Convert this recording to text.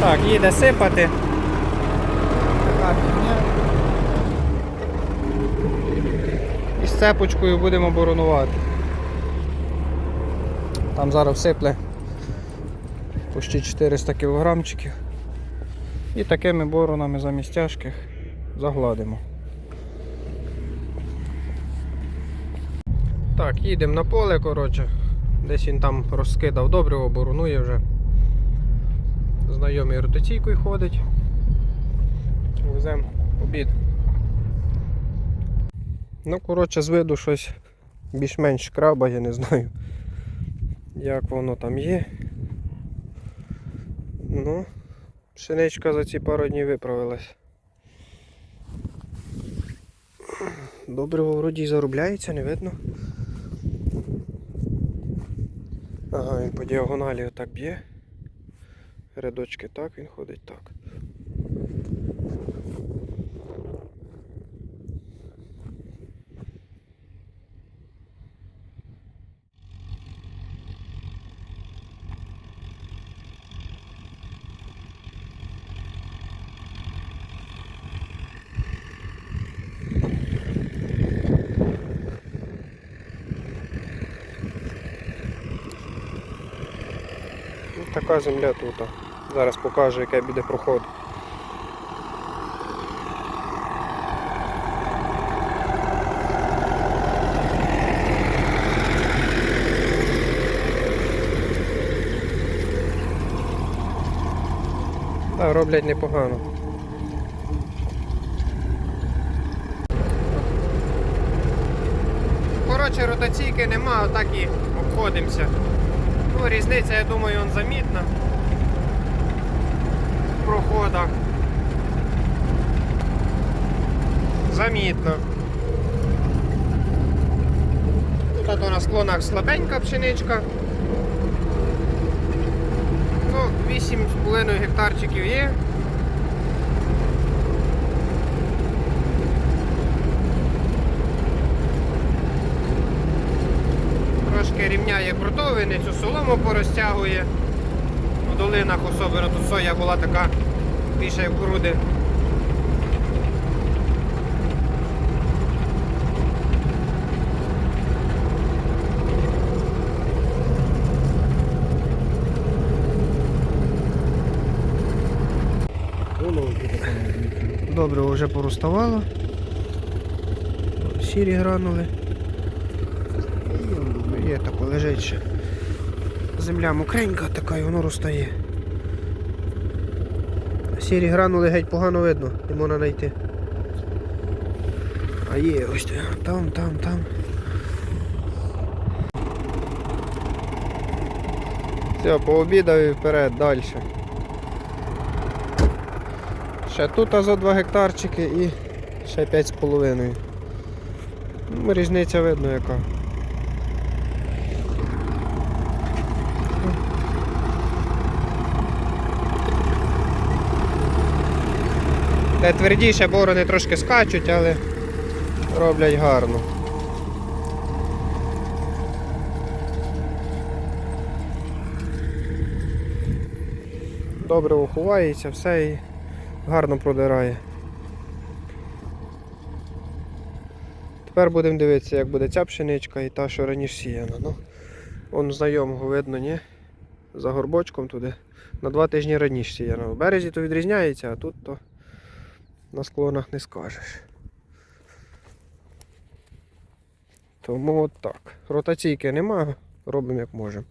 Так, їде сипати. Така фігня. І з цепочкою будемо боронувати. Там зараз всипле почти 400 кілограмчиків. І такими боронами замість тяжких загладимо. Так, їдемо на поле, коротше. Десь він там розкидав добриво, боронує вже. Знайомий ротаційкою ходить. Веземо обід. Ну, коротше, з виду щось більш-менш краба, я не знаю, як воно там є. Ну, пшеничка за ці пару днів виправилась. Добре, вроді й заробляється, не видно. Ага, він по діагоналі отак б'є. Рядочки так, він ходить так. Така земля тут. Зараз покажу, яке буде проход. Так, роблять непогано. Коротше, ротаційки нема, отак і обходимося. Ну, різниця, я думаю, он замітна в проходах. Замітно. Тут на склонах слабенька пшеничка. Ну, 8,5 гектарчиків є. Трошки рівняє крутовини, цю солому порозтягує. В долинах особливо тут соя була така більше в груди. Добре, вже пороставало. Сірі гранули. Є тако. Земля мокренька така і воно розтає. Сірі гранули геть погано видно, не можна знайти. А є ось там, там, там. Все, пообідав і вперед, далі. Ще тут за 2 гектарчики і ще 5,5. Ну, різниця видно яка. Де твердіше борони трошки скачуть, але роблять гарно. Добре уховається, все і гарно продирає. Тепер будемо дивитися, як буде ця пшеничка і та, що раніше сіяна. Ну, Вон знайомого видно, ні? За горбочком туди. На два тижні раніше сіяна. В березі то відрізняється, а тут то на склонах не скажеш. Тому от так. Ротаційки нема, робимо як можемо.